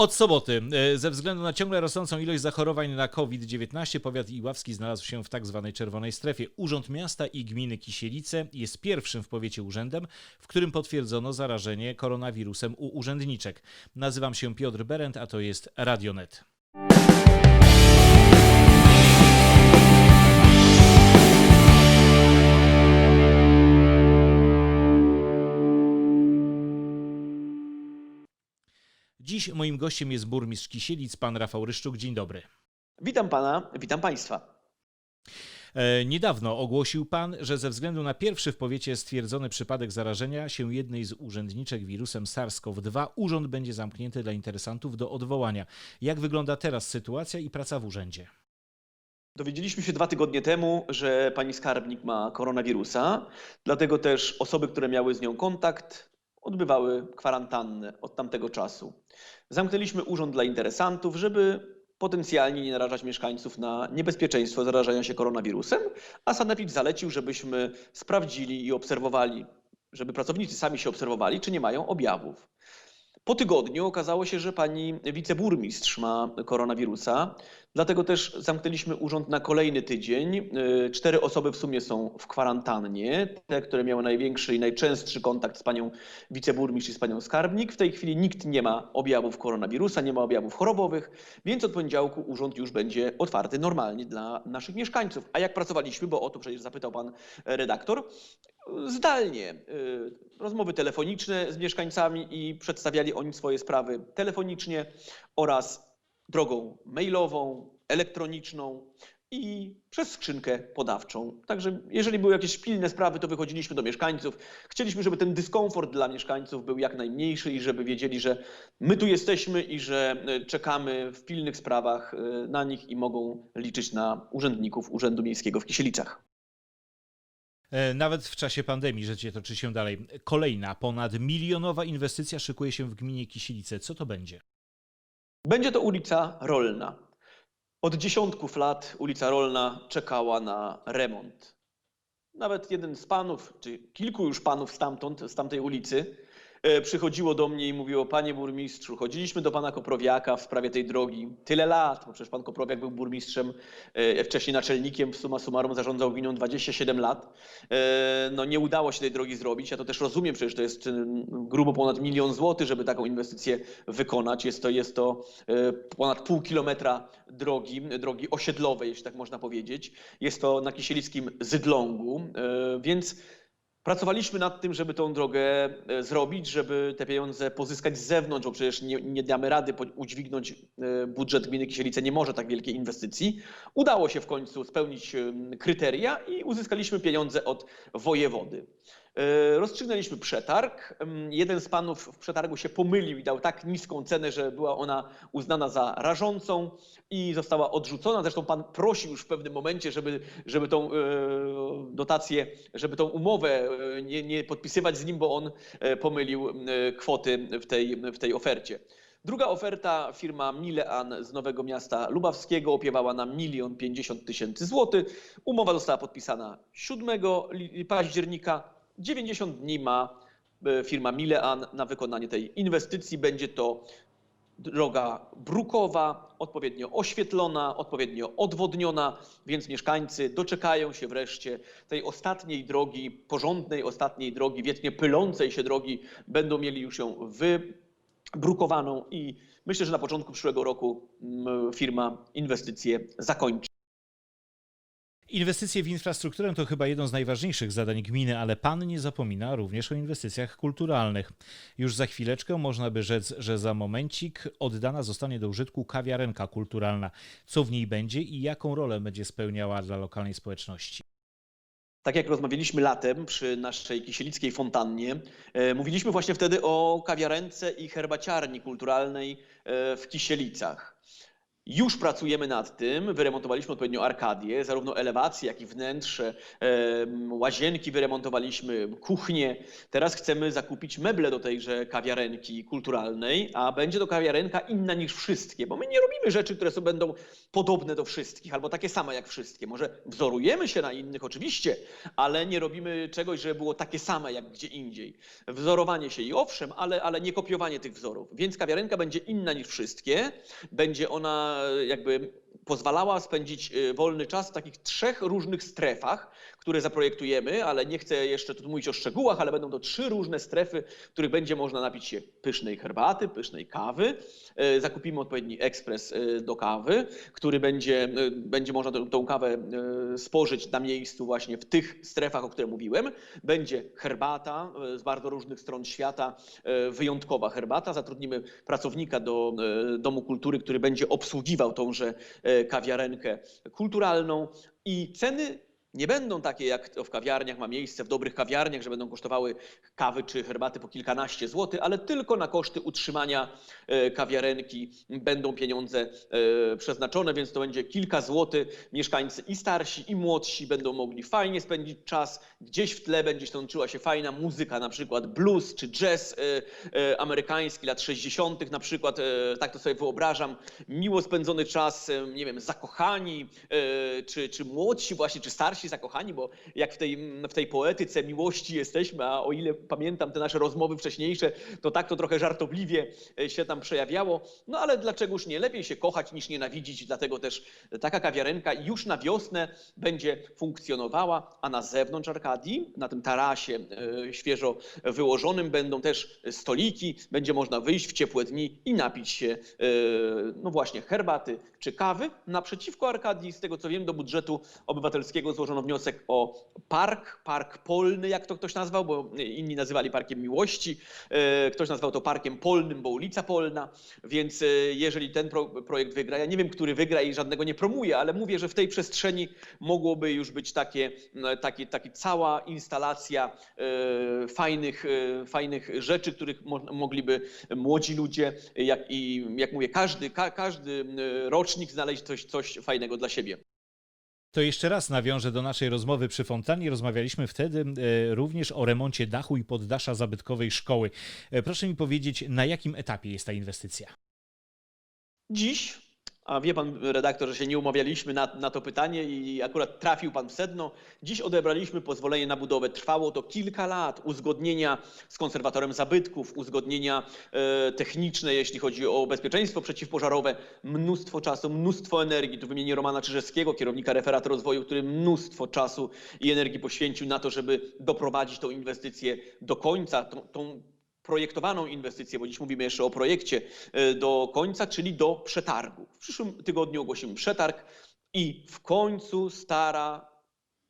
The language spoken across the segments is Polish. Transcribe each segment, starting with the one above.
Od soboty, e, ze względu na ciągle rosnącą ilość zachorowań na COVID-19, powiat iławski znalazł się w tak zwanej czerwonej strefie. Urząd Miasta i Gminy Kisielice jest pierwszym w powiecie urzędem, w którym potwierdzono zarażenie koronawirusem u urzędniczek. Nazywam się Piotr Berend, a to jest Radionet. Dziś moim gościem jest burmistrz Kisielic, pan Rafał Ryszczuk. Dzień dobry. Witam pana, witam państwa. E, Niedawno ogłosił pan, że ze względu na pierwszy w powiecie stwierdzony przypadek zarażenia się jednej z urzędniczek wirusem SARS-CoV-2 urząd będzie zamknięty dla interesantów do odwołania. Jak wygląda teraz sytuacja i praca w urzędzie? Dowiedzieliśmy się dwa tygodnie temu, że pani skarbnik ma koronawirusa, dlatego też osoby, które miały z nią kontakt, odbywały kwarantannę od tamtego czasu. Zamknęliśmy urząd dla interesantów, żeby potencjalnie nie narażać mieszkańców na niebezpieczeństwo zarażenia się koronawirusem, a sanepid zalecił, żebyśmy sprawdzili i obserwowali, żeby pracownicy sami się obserwowali, czy nie mają objawów. Po tygodniu okazało się, że pani wiceburmistrz ma koronawirusa, dlatego też zamknęliśmy urząd na kolejny tydzień. Y, Cztery osoby w sumie są w kwarantannie, te, które miały największy i najczęstszy kontakt z panią wiceburmistrz i z panią skarbnik. W tej chwili nikt nie ma objawów koronawirusa, nie ma objawów chorobowych, więc od poniedziałku urząd już będzie otwarty normalnie dla naszych mieszkańców. A jak pracowaliśmy, bo o to przecież zapytał pan redaktor, zdalnie. y, Rozmowy telefoniczne z mieszkańcami i przedstawiali oni swoje sprawy telefonicznie oraz drogą mailową, elektroniczną i przez skrzynkę podawczą. Także jeżeli były jakieś pilne sprawy, to wychodziliśmy do mieszkańców. Chcieliśmy, żeby ten dyskomfort dla mieszkańców był jak najmniejszy i żeby wiedzieli, że my tu jesteśmy i że y, czekamy w pilnych sprawach y, na nich i mogą liczyć na urzędników Urzędu Miejskiego w Kisielicach. E, Nawet w czasie pandemii życie toczy się dalej. Kolejna, ponad milionowa inwestycja szykuje się w gminie Kisielice. Co to będzie? Będzie to ulica Rolna. Od dziesiątków lat ulica Rolna czekała na remont. Nawet jeden z panów, czy kilku już panów stamtąd, z tamtej ulicy, przychodziło do mnie i mówiło: Panie burmistrzu, chodziliśmy do pana Koprowiaka w sprawie tej drogi tyle lat, bo przecież pan Koprowiak był burmistrzem, e, wcześniej naczelnikiem, summa summarum zarządzał gminą 27 lat. E, No nie udało się tej drogi zrobić. Ja to też rozumiem, przecież to jest mm, grubo ponad milion złotych, żeby taką inwestycję wykonać. Jest to, jest to e, ponad pół kilometra drogi, drogi osiedlowej, jeśli tak można powiedzieć. Jest to na Kisielickim Zydlągu, e, więc Pracowaliśmy nad tym, żeby tą drogę e, zrobić, żeby te pieniądze pozyskać z zewnątrz, bo przecież nie, nie damy rady udźwignąć e, budżet gminy Kisielice, nie może tak wielkiej inwestycji. Udało się w końcu spełnić kryteria i uzyskaliśmy pieniądze od wojewody. E, Rozstrzygnęliśmy przetarg. Jeden z panów w przetargu się pomylił i dał tak niską cenę, że była ona uznana za rażącą i została odrzucona. Zresztą pan prosił już w pewnym momencie, żeby, żeby tą e, dotację, żeby tą umowę e, nie, nie podpisywać z nim, bo on pomylił kwoty w tej, w tej ofercie. Druga oferta, firma Milean z Nowego Miasta Lubawskiego opiewała na milion pięćdziesiąt tysięcy złotych. Umowa została podpisana 7 li- października. 90 dni ma e, firma Milean na wykonanie tej inwestycji. Będzie to droga brukowa, odpowiednio oświetlona, odpowiednio odwodniona, więc mieszkańcy doczekają się wreszcie tej ostatniej drogi, porządnej ostatniej drogi, wiecznie pylącej się drogi, będą mieli już ją wybrukowaną i myślę, że na początku przyszłego roku firma inwestycje zakończy. Inwestycje w infrastrukturę to chyba jedno z najważniejszych zadań gminy, ale pan nie zapomina również o inwestycjach kulturalnych. Już za chwileczkę można by rzec, że za momencik oddana zostanie do użytku kawiarenka kulturalna. Co w niej będzie i jaką rolę będzie spełniała dla lokalnej społeczności? Tak jak rozmawialiśmy latem przy naszej kisielickiej fontannie, e, mówiliśmy właśnie wtedy o kawiarence i herbaciarni kulturalnej e, w Kisielicach. Już pracujemy nad tym, wyremontowaliśmy odpowiednio arkadię, zarówno elewacje, jak i wnętrze, łazienki wyremontowaliśmy, kuchnię. Teraz chcemy zakupić meble do tejże kawiarenki kulturalnej, a będzie to kawiarenka inna niż wszystkie, bo my nie robimy rzeczy, które są, będą podobne do wszystkich albo takie same jak wszystkie. Może wzorujemy się na innych oczywiście, ale nie robimy czegoś, żeby było takie same jak gdzie indziej. Wzorowanie się i owszem, ale, ale nie kopiowanie tych wzorów. Więc kawiarenka będzie inna niż wszystkie. Będzie ona jakby pozwalała spędzić e, wolny czas w takich trzech różnych strefach, które zaprojektujemy, ale nie chcę jeszcze tu mówić o szczegółach, ale będą to trzy różne strefy, w których będzie można napić się pysznej herbaty, pysznej kawy. E, Zakupimy odpowiedni ekspres e, do kawy, który będzie, e, będzie można tą, kawę spożyć na miejscu właśnie w tych strefach, o których mówiłem. Będzie herbata z bardzo różnych stron świata, wyjątkowa herbata. Zatrudnimy pracownika do Domu Kultury, który będzie obsługiwał tąże kawiarenkę kulturalną i ceny nie będą takie, jak to w kawiarniach ma miejsce, w dobrych kawiarniach, że będą kosztowały kawy czy herbaty po kilkanaście złotych, ale tylko na koszty utrzymania e, kawiarenki będą pieniądze e, przeznaczone, więc to będzie kilka złotych. Mieszkańcy i starsi, i młodsi będą mogli fajnie spędzić czas. Gdzieś w tle będzie się toczyła się fajna muzyka, na przykład blues czy jazz e, amerykański lat 60., na przykład, tak to sobie wyobrażam. Miło spędzony czas, nie wiem, zakochani, czy, czy młodsi właśnie, czy starsi zakochani, bo jak w tej, w tej poetyce miłości jesteśmy, a o ile pamiętam te nasze rozmowy wcześniejsze, to tak to trochę żartobliwie e, się tam przejawiało. No ale dlaczegoż nie? Lepiej się kochać niż nienawidzić, dlatego też taka kawiarenka już na wiosnę będzie funkcjonowała, a na zewnątrz Arkadii, na tym tarasie e, świeżo wyłożonym będą też stoliki, będzie można wyjść w ciepłe dni i napić się, e, no właśnie, herbaty czy kawy. Naprzeciwko Arkadii, z tego co wiem, do budżetu obywatelskiego złożono wniosek o park, park polny, jak to ktoś nazwał, bo inni nazywali parkiem miłości, e, ktoś nazwał to parkiem polnym, bo ulica polna, więc e, jeżeli ten pro, projekt wygra, ja nie wiem, który wygra i żadnego nie promuję, ale mówię, że w tej przestrzeni mogłoby już być takie, takie, takie cała instalacja e, fajnych, fajnych rzeczy, których mo, mogliby młodzi ludzie, jak i jak mówię, każdy, ka, każdy rocznik znaleźć coś, coś fajnego dla siebie. To jeszcze raz nawiążę do naszej rozmowy przy fontannie. Rozmawialiśmy wtedy e, również o remoncie dachu i poddasza zabytkowej szkoły. E, Proszę mi powiedzieć, na jakim etapie jest ta inwestycja? Dziś, a wie pan redaktor, że się nie umawialiśmy na, na to pytanie i akurat trafił pan w sedno, dziś odebraliśmy pozwolenie na budowę. Trwało to kilka lat, uzgodnienia z konserwatorem zabytków, uzgodnienia e, techniczne, jeśli chodzi o bezpieczeństwo przeciwpożarowe, mnóstwo czasu, mnóstwo energii. Tu wymienię Romana Czyżewskiego, kierownika referatu rozwoju, który mnóstwo czasu i energii poświęcił na to, żeby doprowadzić tą inwestycję do końca, tą, tą projektowaną inwestycję, bo dziś mówimy jeszcze o projekcie, e, do końca, czyli do przetargu. W przyszłym tygodniu ogłosimy przetarg i w końcu stara,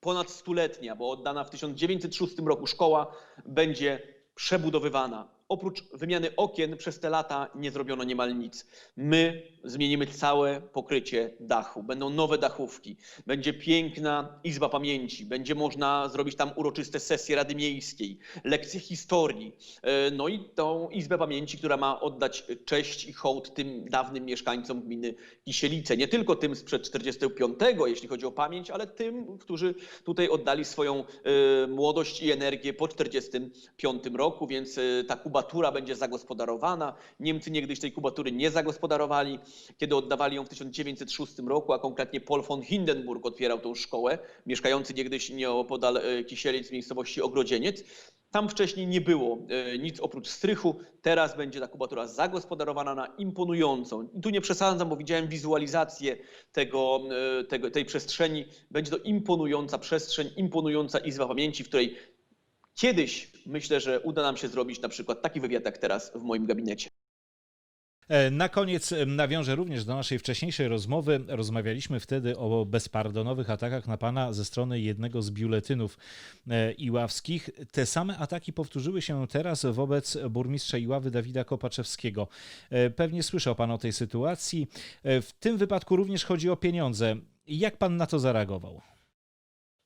ponad stuletnia, bo oddana w 1906 roku szkoła będzie przebudowywana. Oprócz wymiany okien przez te lata nie zrobiono niemal nic. My zmienimy całe pokrycie dachu. Będą nowe dachówki. Będzie piękna izba pamięci. Będzie można zrobić tam uroczyste sesje Rady Miejskiej, lekcje historii. E, No i tą izbę pamięci, która ma oddać cześć i hołd tym dawnym mieszkańcom gminy Kisielice. Nie tylko tym sprzed 45, jeśli chodzi o pamięć, ale tym, którzy tutaj oddali swoją e, młodość i energię po 45 roku, więc e, ta kubatura będzie zagospodarowana. Niemcy niegdyś tej kubatury nie zagospodarowali, kiedy oddawali ją w 1906 roku, a konkretnie Paul von Hindenburg otwierał tą szkołę, mieszkający niegdyś nieopodal e, Kisielic w miejscowości Ogrodzieniec. Tam wcześniej nie było e, nic oprócz strychu. Teraz będzie ta kubatura zagospodarowana na imponującą. I tu nie przesadzam, bo widziałem wizualizację tego, e, tego, tej przestrzeni. Będzie to imponująca przestrzeń, imponująca izba pamięci, w której kiedyś myślę, że uda nam się zrobić na przykład taki wywiad jak teraz w moim gabinecie. E, Na koniec nawiążę również do naszej wcześniejszej rozmowy. Rozmawialiśmy wtedy o bezpardonowych atakach na pana ze strony jednego z biuletynów e, iławskich. Te same ataki powtórzyły się teraz wobec burmistrza Iławy Dawida Kopaczewskiego. E, Pewnie słyszał pan o tej sytuacji. W tym wypadku również chodzi o pieniądze. Jak pan na to zareagował?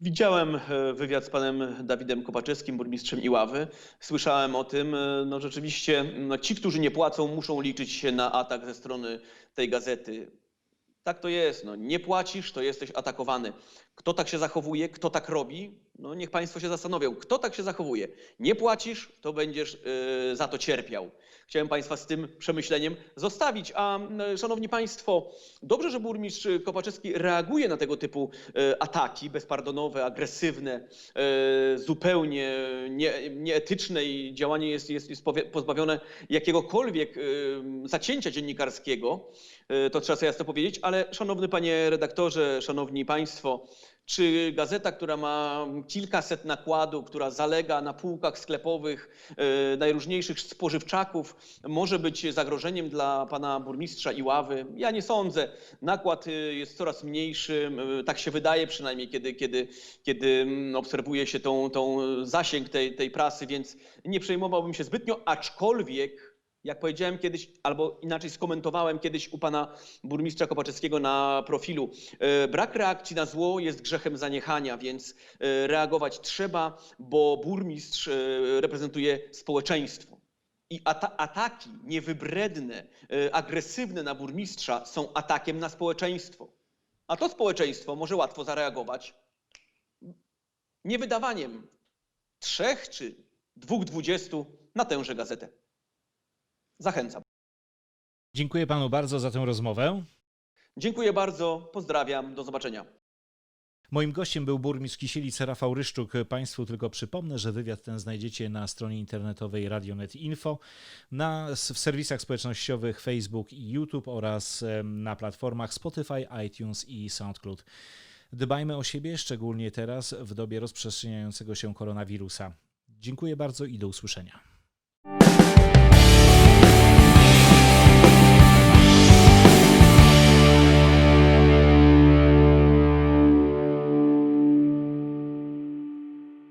Widziałem e, wywiad z panem Dawidem Kopaczewskim, burmistrzem Iławy. Słyszałem o tym. E, No rzeczywiście no, ci, którzy nie płacą, muszą liczyć się na atak ze strony tej gazety. Tak to jest. No, nie płacisz, to jesteś atakowany. Kto tak się zachowuje, kto tak robi, no niech Państwo się zastanowią, kto tak się zachowuje. Nie płacisz, to będziesz yy, za to cierpiał. Chciałem Państwa z tym przemyśleniem zostawić. A mm, Szanowni Państwo, dobrze, że burmistrz Kopaczewski reaguje na tego typu e, ataki bezpardonowe, agresywne, zupełnie nie, nieetyczne i działanie jest, jest, jest pozbawione jakiegokolwiek zacięcia dziennikarskiego. To trzeba sobie jasno powiedzieć, ale szanowny panie redaktorze, szanowni państwo, czy gazeta, która ma kilkaset nakładów, która zalega na półkach sklepowych e, najróżniejszych spożywczaków, może być zagrożeniem dla pana burmistrza Iławy? Ja nie sądzę. Nakład e, jest coraz mniejszy, e, tak się wydaje przynajmniej, kiedy, kiedy, kiedy mm, obserwuje się tą, tą zasięg tej, tej prasy, więc nie przejmowałbym się zbytnio, aczkolwiek jak powiedziałem kiedyś, albo inaczej skomentowałem kiedyś u pana burmistrza Kopaczewskiego na profilu, e, brak reakcji na zło jest grzechem zaniechania, więc e, reagować trzeba, bo burmistrz e, reprezentuje społeczeństwo. I ata ataki niewybredne, agresywne na burmistrza są atakiem na społeczeństwo. A to społeczeństwo może łatwo zareagować niewydawaniem trzech czy dwóch dwudziestu na tęże gazetę. Zachęcam. Dziękuję panu bardzo za tę rozmowę. Dziękuję bardzo, pozdrawiam, do zobaczenia. Moim gościem był burmistrz Kisielice Rafał Ryszczuk. Państwu tylko przypomnę, że wywiad ten znajdziecie na stronie internetowej Radionet Info, na, w serwisach społecznościowych Facebook i YouTube oraz na platformach Spotify, iTunes i SoundCloud. Dbajmy o siebie, szczególnie teraz w dobie rozprzestrzeniającego się koronawirusa. Dziękuję bardzo i do usłyszenia.